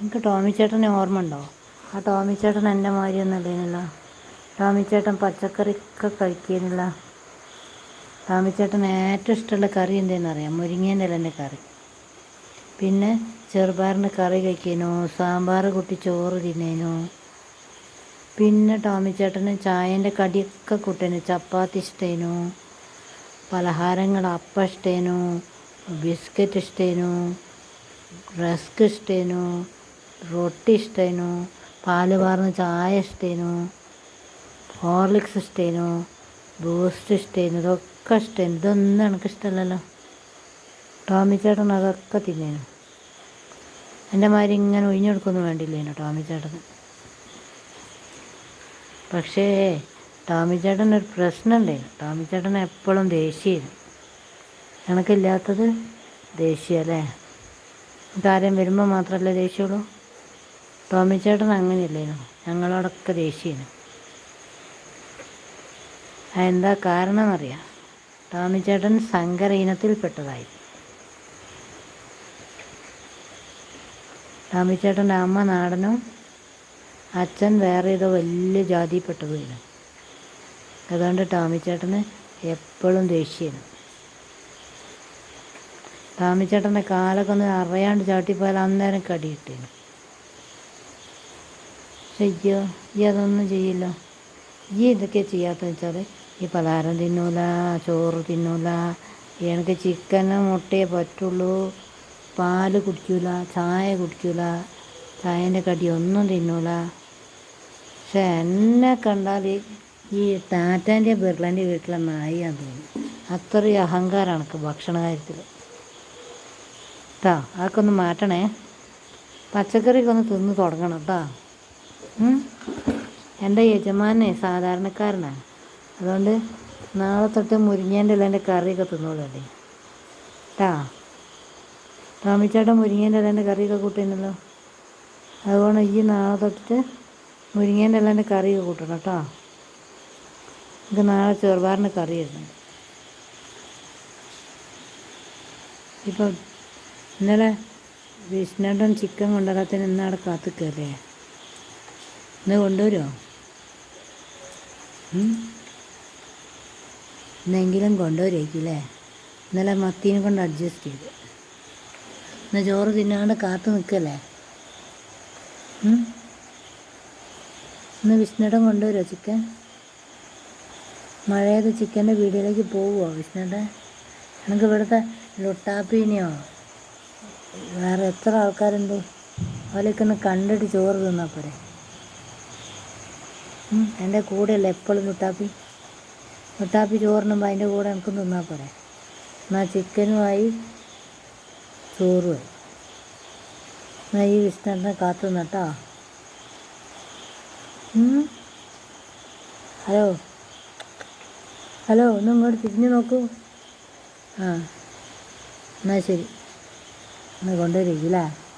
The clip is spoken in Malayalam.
എനിക്ക് ടോമി ചേട്ടനെ ഓർമ്മ ഉണ്ടോ ആ ടോമി ചേട്ടൻ എന്റെ മാതിരിയൊന്നും അല്ലേനല്ലോ. ടോമി ചേട്ടൻ പച്ചക്കറിയൊക്കെ കഴിക്കുന്നില്ല ടോമി ചേട്ടൻ ഏറ്റവും ഇഷ്ടമുള്ള കറി എന്താണെന്ന് അറിയാം? മുരിങ്ങേന്റെ ഇലന്റെ കറി. പിന്നെ ചെറുപയറിന്റെ കറി കഴിക്കാനോ സാമ്പാർ കുട്ടി ചോറ് തിന്നേനോ. പിന്നെ ടോമി ചേട്ടന് ചായന്റെ കടിയൊക്കെ കൂട്ടേനു ചപ്പാത്തി ഇഷ്ടേനു പലഹാരങ്ങൾ അപ്പ ഇഷ്ടേനു ബിസ്ക്കറ്റ് ഇഷ്ടേനു റസ്ക് ഇഷ്ടേനു റൊട്ടി ഇഷ്ടേനു പാൽ പാർന്ന ചായ ഇഷ്ടേനു ഹോർലിക്സ് ഇഷ്ടേനു ബൂസ്റ്റ് ഇഷ്ടേനു ഇതൊക്കെ ഇഷ്ടേനു. ഇതൊന്നും എനിക്ക് ഇഷ്ടമല്ലല്ലോ ടോമി ചേട്ടൻ അതൊക്കെ തിന്നേനു. എന്റെ മാതിരി ഇങ്ങനെ ഒഴിഞ്ഞെടുക്കൊന്നും വേണ്ടില്ലേനു ടോമി ചേട്ടന്. പക്ഷേ ടോമി ചേട്ടൻ ഒരു പ്രശ്നമുണ്ടായിരുന്നു ടോമി ചേട്ടൻ എപ്പോഴും ദേഷ്യമായിരുന്നു എനിക്കില്ലാത്തത് ദേഷ്യം അല്ലേ കാര്യം വരുമ്പോൾ മാത്രമല്ലേ ദേഷ്യമുള്ളൂ ടോമി ചേട്ടൻ അങ്ങനെയല്ലേനു? ഞങ്ങളോടൊക്കെ ദേഷ്യേനു അതെന്താ കാരണം എന്നറിയാം ടോമി ചേട്ടൻ സങ്കര ഇനത്തിൽപ്പെട്ടതായി ടോമി ചേട്ടന്റെ അമ്മ നാടനും അച്ഛൻ വേറെ ഏതോ വലിയ ജാതിയിൽപ്പെട്ടതുമാണ്. അതുകൊണ്ട് ടോമി ചേട്ടന് എപ്പോഴും ദേഷ്യമാണ് ടോമി ചേട്ടന്റെ കാലൊക്കെ ഒന്ന് അറിയാണ്ട് ചാട്ടിപ്പോയാൽ അന്നേരം കടിയിട്ടേനു അയ്യോ ഈ അതൊന്നും ചെയ്യില്ല. ഈ ഇതൊക്കെ ചെയ്യാത്തതെന്ന് വെച്ചാൽ ഈ പലഹാരം തിന്നൂല ചോറ് തിന്നൂല എനിക്ക് ചിക്കന് മുട്ടയെ പറ്റുള്ളൂ. പാൽ കുടിക്കൂല ചായ കുടിക്കൂല ചായന്റെ കടി ഒന്നും തിന്നൂല. പക്ഷെ എന്നെ കണ്ടാൽ ഈ ടാറ്റാന്റെ ബിർളന്റെ വീട്ടിലെ നായിയാന്ന് തോന്നുന്നു അത്രയും അഹങ്കാരമാണ് എനിക്ക് ഭക്ഷണ കാര്യത്തിൽ കേട്ടോ അതൊക്കെ ഒന്ന് മാറ്റണേ. പച്ചക്കറിയൊക്കെ ഒന്ന് തിന്ന് തുടങ്ങണം കേട്ടോ എന്റെ യജമാനെ സാധാരണക്കാരനാണ്. അതുകൊണ്ട് നാളെ തൊട്ട് മുരിങ്ങേന്റെ ഇലേന്റെ കറിയൊക്കെ തിന്നോളല്ലേ കേട്ടാ ടോമിച്ചേട്ടൻ മുരിങ്ങേന്റെ ഇലേന്റെ കറിയൊക്കെ കൂട്ടുന്നല്ലോ അതുകൊണ്ട് ഈ നാളെ തൊട്ടിട്ട് മുരിങ്ങേന്റെ ഇലേന്റെ കറിയൊക്കെ കൂട്ടണം കേട്ടോ എനിക്ക് നാളെ ചെറുപാറിന് കറി ഇടുന്നുണ്ട് ഇപ്പം ഇന്നലെ വിഷ്ണുട്ടൻ ചിക്കൻ കൊണ്ടുവരാത്തതിന് ഇന്നവിടെ കാത്തിക്കല്ലേ ഇന്ന് കൊണ്ടുവരുമോ ഇന്നെങ്കിലും കൊണ്ടുവരുമായിരിക്കില്ലേ ഇന്നലെ മത്തീനെ കൊണ്ട് അഡ്ജസ്റ്റ് ചെയ്ത്. ഇന്ന് ചോറ് തിന്നാണ്ട് കാത്തു നിൽക്കല്ലേ? ഇന്ന് വിഷ്ണുടം കൊണ്ടുവരുമോ ചിക്കൻ? മഴയത് ചിക്കന്റെ വീടിലേക്ക് പോവുമോ വിഷ്ണുടെ നമുക്ക് ഇവിടുത്തെ ലുട്ടാപ്പീനെയോ? വേറെ എത്ര ആൾക്കാരുണ്ട്? അവരൊക്കെ ഒന്ന് കണ്ടിട്ട് ചോറ് തിന്നാൽ പോരെ. എന്റെ കൂടെയല്ല എപ്പോഴും മുട്ടാപ്പി മുട്ടാപ്പി ചോറിനുമ്പോൾ അതിന്റെ കൂടെ എനിക്ക് തിന്നാൽ പോരെ. എന്നാൽ ചിക്കനുമായി ചോറുമായി. എന്നാൽ ഈ വിഷ്ണുവിനെ കാത്തു നിന്നട്ടോ ഹലോ. ഹലോ ഒന്നും ഇങ്ങോട്ട് തിരിഞ്ഞു നോക്കൂ. ആ. എന്നാൽ ശരി. ഒന്ന് കൊണ്ടുവരില്ലേ